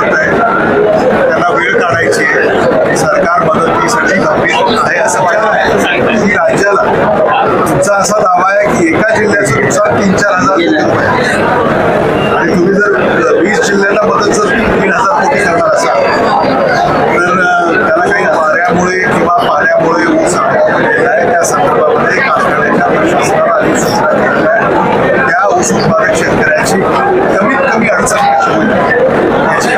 करत आहे त्यांना वेळ काढायची आहे. सरकार मदतीसाठी गंभीर आहे असं वाटत आहे. की राज्याला तुमचा असा दावा आहे की एका जिल्ह्याचं नुकसान तीन चार हजार कोटी रुपये आणि तुम्ही जर वीस जिल्ह्यांना मदत जर तीन हजार कोटी करणार असाल तर त्याला काही वाऱ्यामुळे किंवा पाण्यामुळे ऊस आहे. त्या संदर्भामध्ये कारखान्याच्या प्रशासनाला आधी सूचना त्या ऊस उत्पादक शेतकऱ्याची कमीत कमी अडचण होईल?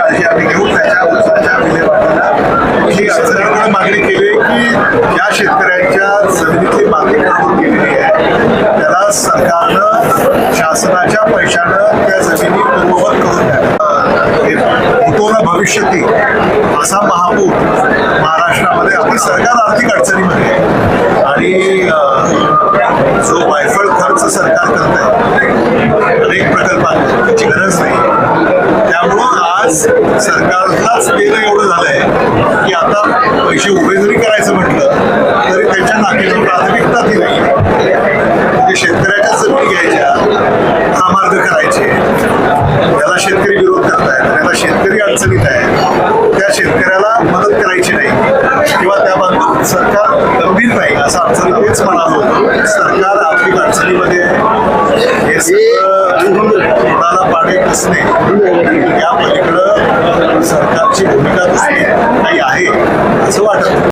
काळजी आम्ही घेऊ त्याच्या ऊसाच्या विल्हेवाटीला ही अडचणीकडे मागणी केली की या शेतकऱ्यांच्या जमिनीतली मागणी करून केलेली आहे त्याला सरकारनं शासनाच्या पैशानं त्या जमिनी पूर्ववत करून द्याव्या हे होतो भविष्यती असा महापूर महाराष्ट्रामध्ये आपली सरकार आर्थिक अडचणीमध्ये आहे. आणि जो वायफळ खर्च सरकार करत आहे आज सरकारलाच गेलं एवढं झालंय की आता पैसे उभे जरी करायचं म्हटलं तरी त्याच्या नाकीला प्राथमिकता ती नाही. म्हणजे शेतकऱ्याच्या जमिनी घ्यायच्या महामार्ग करायचे. त्याला शेतकरी विरोध करतायत त्याला शेतकरी अडचणीत आहे त्या शेतकऱ्याला मदत करायची नाही. किंवा त्या बाबतीत सरकार गंभीर नाही असा अडचण तेच म्हणालो होतो सरकार आर्थिक अडचणीमध्ये आहे. हे सगळं असणे. या पलीकडं सरकारची भूमिका दुसरी काही आहे असं वाटत